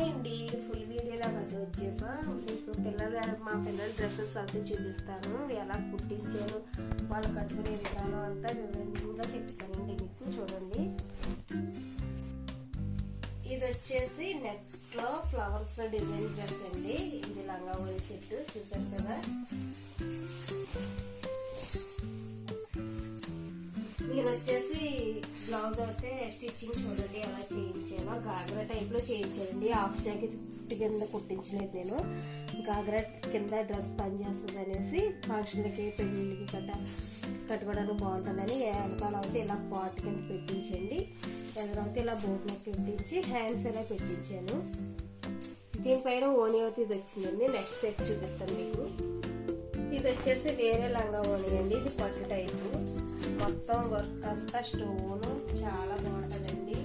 Hi అండి full వీడియోలోకి అది వచ్చేసా. మీకు పిల్లలు మా పిల్లల డ్రెస్సెస్ అయితే చూపిస్తాను. ఎలా కుట్టించాను వాళ్ళు కట్టుకునే విధానం అంతా వివరంగా చెప్తానండి మీకు. చూడండి. ఇది వచ్చేసి నెక్స్ట్లో ఫ్లవర్స్ డిజైన్ డ్రెస్ అండి. ఇది లంగా ఓడి సెట్ చూసారు కదా. ఇది వచ్చేసి బ్లౌజ్ అయితే స్టిచ్చింగ్ చూడండి ఎలా చేయించానో గాగ్రా టైప్లో చేయించానండి. హాఫ్ జాకెట్ కింద కుట్టించలేదు నేను. గాగ్రా కింద డ్రెస్ పనిచేస్తుంది అనేసి ఫంక్షన్లకి పెళ్ళిళ్ళకి కట్ట కట్టుకోవడానికి బాగుంటుందని వెనకాల అయితే ఇలా పాట్ కింద పెట్టించండి. ఎదురైతే ఇలా బోట్లో పెట్టించి హ్యాండ్స్ ఇలా పెట్టించాను. దీనిపైన ఓని అయితే ఇది వచ్చిందండి. నెక్స్ట్ సెట్ చూపిస్తాను మీకు. ఇది వచ్చేసి వేరే లంగా ఓని అండి. ఇది పట్టు టైపు. మొత్తం వర్క్ అంతా స్టోన్. చాలా బాగుంటుందండి.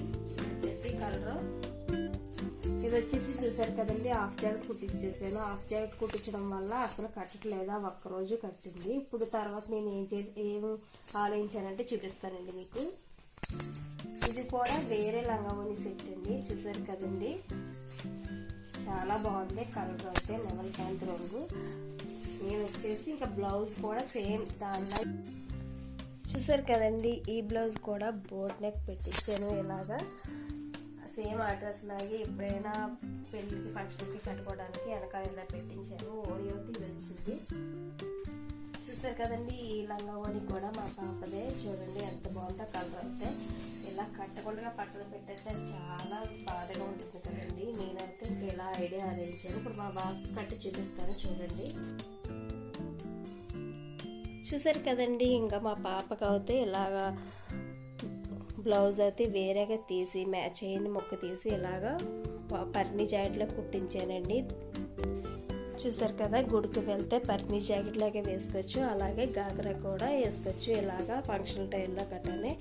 చెప్పి కలర్ ఇది వచ్చేసి చూసారు కదండి హాఫ్ జాకెట్ కుట్టించేసాను హాఫ్ జాకెట్ కుట్టించడం వల్ల అసలు కట్టట్లేదా. ఒక్కరోజు కట్టింది. ఇప్పుడు తర్వాత నేను ఏం చేసి ఏం ఆలోచించానంటే చూపిస్తానండి మీకు. ఇది కూడా వేరే లంగావోని సెట్ అండి. చూసారు కదండి. చాలా బాగుంది. కలర్ అయితే లెవెల్ క్యాంత్ రంగు. నేను వచ్చేసి ఇంకా బ్లౌజ్ కూడా సేమ్ దానిలో చూసారు కదండి ఈ బ్లౌజ్ కూడా బోట్ నెక్ పెట్టించాను ఇలాగా. సేమ్ అడ్రస్ లాగే ఎప్పుడైనా పెళ్ళికి ఫంక్షన్కి కట్టుకోవడానికి వెనకాల ఇలా పెట్టించాను. చూసారు కదండి ఈ లంగా ఓడి కూడా మా పాపదే. చూడండి ఎంత బాగుందో కలర్ అయితే. ఇలా కట్టకుండా పక్కన పెట్టేస్తే చాలా బాధగా ఉంటుంది కదండి. నేనైతే ఇంకా ఇలా ఐడియా ఆలోచించాను ఇప్పుడు మా బాబు కట్టి చూపిస్తాను చూడండి. చూసారు కదండి ఇంకా మా పాపకు అయితే ఇలాగా బ్లౌజ్ అయితే వేరేగా తీసి మ్యాచ్ అయిన మొక్క తీసి ఇలాగా పర్ని జాయింట్లో కుట్టించానండి. చూసారు కదా గుడికి వెళ్తే పర్ని జాకెట్ లాగే వేసుకోవచ్చు అలాగే గాగ్రా కూడా వేసుకోవచ్చు. ఇలాగా ఫంక్షన్ టైంలో కట్టనే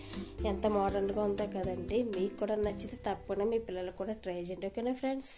ఎంత మోడర్న్గా ఉందో కదండి. మీకు కూడా నచ్చితే తప్పకుండా మీ పిల్లలు కూడా ట్రై చేయండి. ఓకేనా ఫ్రెండ్స్?